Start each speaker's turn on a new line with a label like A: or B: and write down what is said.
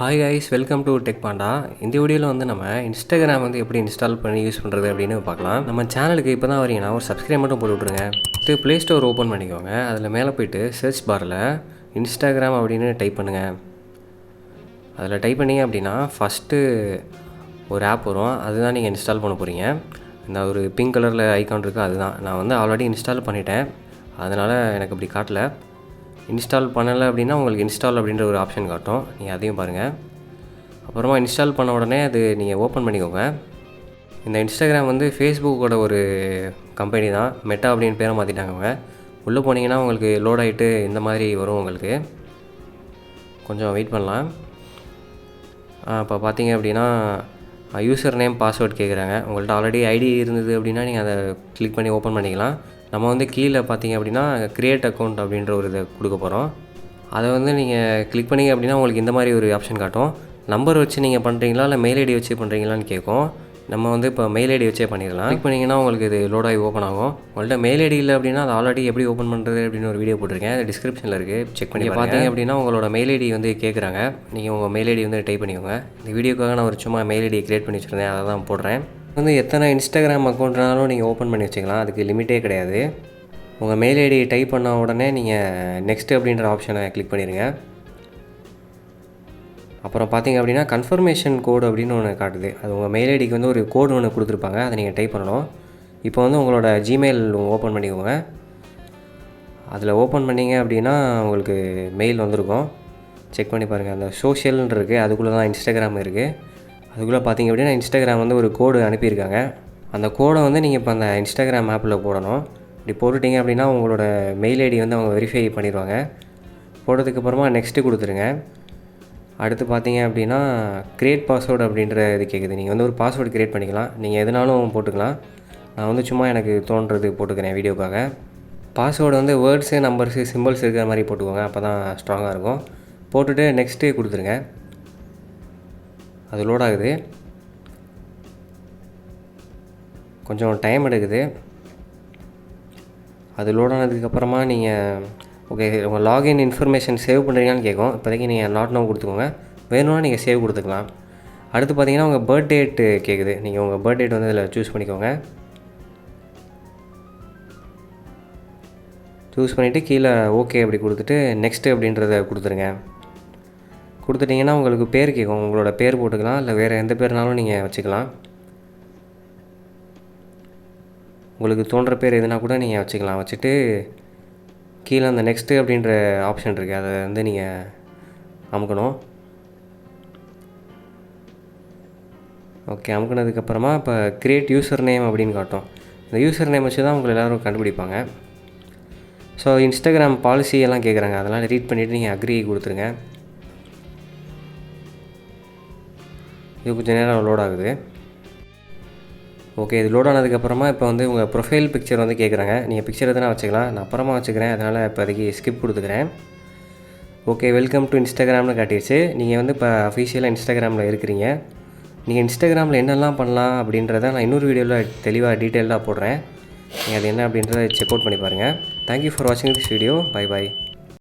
A: Hi guys welcome to tech panda இந்த வீடியோவில் வந்து நம்ம இன்ஸ்டாகிராம் வந்து எப்படி இன்ஸ்டால் பண்ணி யூஸ் பண்ணுறது அப்படின்னு பார்க்கலாம். நம்ம சேனலுக்கு இப்போ தான் வரீங்கன்னா ஒரு சப்ஸ்கிரைப் மட்டும் போட்டு விட்ருங்க ஃபஸ்ட்டு ப்ளே ஸ்டோர் ஓப்பன் பண்ணிக்கோங்க. அதில் மேலே போயிட்டு சர்ச் பாரில் இன்ஸ்டாகிராம் அப்படின்னு டைப் பண்ணுங்கள் அதில் டைப் பண்ணீங்க அப்படின்னா ஃபஸ்ட்டு ஒரு ஆப் வரும். அதுதான் நீங்கள் இன்ஸ்டால் பண்ண போகிறீங்க இந்த ஒரு பிங்க் கலரில் ஐக்கான் இருக்குது அதுதான். நான் வந்து ஆல்ரெடி இன்ஸ்டால் பண்ணிட்டேன். அதனால் எனக்கு அப்படி காட்டல. இன்ஸ்டால் பண்ணலை அப்படின்னா உங்களுக்கு இன்ஸ்டால் அப்படின்ற ஒரு ஆப்ஷன் காட்டும். நீங்கள் அதையும் பாருங்கள் அப்புறமா இன்ஸ்டால் பண்ண உடனே அது நீங்கள் ஓப்பன் பண்ணிக்கோங்க. இந்த இன்ஸ்டாகிராம் வந்து ஃபேஸ்புக்கோட ஒரு கம்பெனி தான். மெட்டா அப்படின்னு பேரை மாற்றிட்டாங்க அவங்க. உள்ளே போனீங்கன்னா உங்களுக்கு லோட் ஆகிட்டு இந்த மாதிரி வரும் உங்களுக்கு. கொஞ்சம் வெயிட் பண்ணலாம். இப்போ பார்த்தீங்க அப்படின்னா யூசர் நேம் பாஸ்வேர்ட் கேட்குறாங்க உங்கள்கிட்ட ஆல்ரெடி ஐடி இருந்தது அப்படின்னா நீங்கள் அதை கிளிக் பண்ணி ஓப்பன் பண்ணிக்கலாம். நம்ம வந்து கீழே பார்த்தீங்க அப்படின்னா க்ரியேட் அக்கௌண்ட் அப்படின்ற ஒரு இதை கொடுக்க போகிறோம் அதை வந்து நீங்கள் கிளிக் பண்ணீங்க அப்படின்னா உங்களுக்கு இந்த மாதிரி ஒரு ஆப்ஷன் காட்டும். நம்பர் வச்சு நீங்கள் பண்ணுறீங்களா இல்லை மெயில் ஐடி வச்சு பண்ணுறீங்களான்னு கேட்கும். நம்ம வந்து இப்போ மெயில் ஐடி வச்சே பண்ணிடலாம். கிளிக் பண்ணிங்கன்னா உங்களுக்கு இது லோட் ஆகி ஓப்பன் ஆகும். உங்கள்ட்ட மெயில் ஐடி இல்லை அப்படின்னா அது ஆல்ரெடி எப்படி ஓப்பன் பண்ணுறது அப்படின்னு ஒரு வீடியோ போட்டிருக்கேன். அது டிஸ்கிரிப்ஷனில் இருக்குது செக் பண்ணி பார்த்தீங்க அப்படின்னா உங்களோட மெயில் ஐடி வந்து கேட்குறாங்க நீங்கள் உங்கள் மெயில் ஐடி வந்து டைப் பண்ணிக்கோங்க. இந்த வீடியோக்காக நான் ஒரு சும்மா மெயில் ஐடி க்ரியேட் பண்ணி வச்சுருந்தேன். அதை தான் போடுறேன். வந்து எத்தனை இன்ஸ்டாகிராம் அக்கௌண்ட்னாலும் நீங்கள் ஓப்பன் பண்ணி வச்சுக்கலாம். அதுக்கு லிமிட்டே கிடையாது. உங்கள் மெயில் ஐடி டைப் பண்ண உடனே நீங்கள் நெக்ஸ்ட் அப்படின்ற ஆப்ஷனை கிளிக் பண்ணிடுங்க அப்புறம் பார்த்தீங்க அப்படின்னா கன்ஃபர்மேஷன் கோடு அப்படின்னு ஒன்று காட்டுது. அது உங்கள் மெயில் ஐடிக்கு வந்து ஒரு கோடு ஒன்று கொடுத்துருப்பாங்க. அதை நீங்கள் டைப் பண்ணணும். இப்போ வந்து உங்களோட ஜிமெயில் ஓப்பன் பண்ணிக்கோங்க. அதில் ஓப்பன் பண்ணிங்க அப்படின்னா உங்களுக்கு மெயில் வந்திருக்கும். செக் பண்ணி பாருங்கள் அந்த சோஷியல்னு இருக்குது அதுக்குள்ளே தான் இன்ஸ்டாகிராம் இருக்குது அதுக்குள்ளே பார்த்தீங்க அப்படின்னா இன்ஸ்டாகிராம் வந்து ஒரு கோடு அனுப்பியிருக்காங்க. அந்த கோடை வந்து நீங்கள் இப்போ அந்த இன்ஸ்டாகிராம் ஆப்பில் போடணும். இப்படி போட்டுட்டீங்க அப்படின்னா உங்களோட மெயில் ஐடி வந்து அவங்க வெரிஃபை பண்ணிடுவாங்க. போட்டதுக்கப்புறமா நெக்ஸ்ட்டு கொடுத்துருங்க. அடுத்து பார்த்தீங்க அப்படின்னா க்ரியேட் பாஸ்வேர்டு அப்படின்ற இது கேட்குது. நீங்கள் வந்து ஒரு பாஸ்வேர்டு க்ரியேட் பண்ணிக்கலாம். நீங்கள் எதுனாலும் போட்டுக்கலாம். நான் வந்து சும்மா எனக்கு தோன்றது போட்டுக்கிறேன் வீடியோக்காக. பாஸ்வேர்டு வந்து வேர்ட்ஸு நம்பர்ஸு சிம்பிள்ஸ் இருக்கிற மாதிரி போட்டுக்கோங்க. அப்போ தான் ஸ்ட்ராங்காக இருக்கும். போட்டுட்டு நெக்ஸ்ட்டு கொடுத்துருங்க. அது லோட் ஆகுது கொஞ்சம் டைம் எடுக்குது. அது லோட் ஆனதுக்கப்புறமா நீங்கள் ஓகே உங்கள் லாகின் இன்ஃபர்மேஷன் சேவ் பண்ணுறீங்கன்னு கேட்கும். இப்போதைக்கு நீங்கள் நாட் நோ கொடுத்துக்கோங்க. வேணும்னா நீங்கள் சேவ் கொடுத்துக்கலாம். அடுத்து பார்த்தீங்கன்னா உங்கள் பர்த் டேட்டு கேட்குது நீங்கள் உங்கள் பர்த் டேட் வந்து இதில் சூஸ் பண்ணிக்கோங்க. சூஸ் பண்ணிவிட்டு கீழே ஓகே அப்படி கொடுத்துட்டு நெக்ஸ்ட்டு அப்படின்றத கொடுத்துருங்க. கொடுத்துட்டிங்கன்னா உங்களுக்கு பேர் கேட்கும். உங்களோட பேர் போட்டுக்கலாம் இல்லை வேறு எந்த பேர்னாலும் நீங்கள் வச்சுக்கலாம். உங்களுக்கு தோன்ற பேர் எதுனா கூட நீங்கள் வச்சுக்கலாம். வச்சுட்டு கீழே அந்த நெக்ஸ்ட்டு அப்படின்ற ஆப்ஷன் இருக்குது அதை வந்து நீங்கள் அமுக்கணும். ஓகே அமுக்கினதுக்கப்புறமா இப்போ க்ரியேட் யூசர் நேம் அப்படின்னு காட்டும். இந்த யூசர் நேம் வச்சு தான் உங்களை எல்லோரும் கண்டுபிடிப்பாங்க. ஸோ இன்ஸ்டாகிராம் பாலிசி எல்லாம் கேட்குறாங்க அதெல்லாம் ரீட் பண்ணிவிட்டு நீங்கள் அக்ரி கொடுத்துருங்க. இது கொஞ்சம் நேரம் லோட் ஆகுது. ஓகே இது லோட் ஆனதுக்கப்புறமா இப்போ வந்து உங்கள் ப்ரொஃபைல் பிக்சர் வந்து கேட்குறாங்க நீங்கள் பிக்சர் எதுனா வச்சுக்கலாம். நான் அப்புறமா வச்சுக்கிறேன். அதனால் இப்போதைக்கு ஸ்கிப் கொடுத்துக்கிறேன். ஓகே வெல்கம் டு இன்ஸ்டாகிராம்னு காட்டிடுச்சு நீங்கள் வந்து இப்போ அஃபிஷியலாக இன்ஸ்டாகிராமில் இருக்கிறீங்க. நீங்கள் இன்ஸ்டாகிராமில் என்னெல்லாம் பண்ணலாம் அப்படின்றத நான் இன்னொரு வீடியோவில் தெளிவாக டீட்டெயிலாக போடுறேன். நீங்கள் அது என்ன அப்படின்றத செக் அவுட் பண்ணி பாருங்கள் தேங்க்யூ ஃபார் வாட்சிங் திஸ் வீடியோ பை பாய்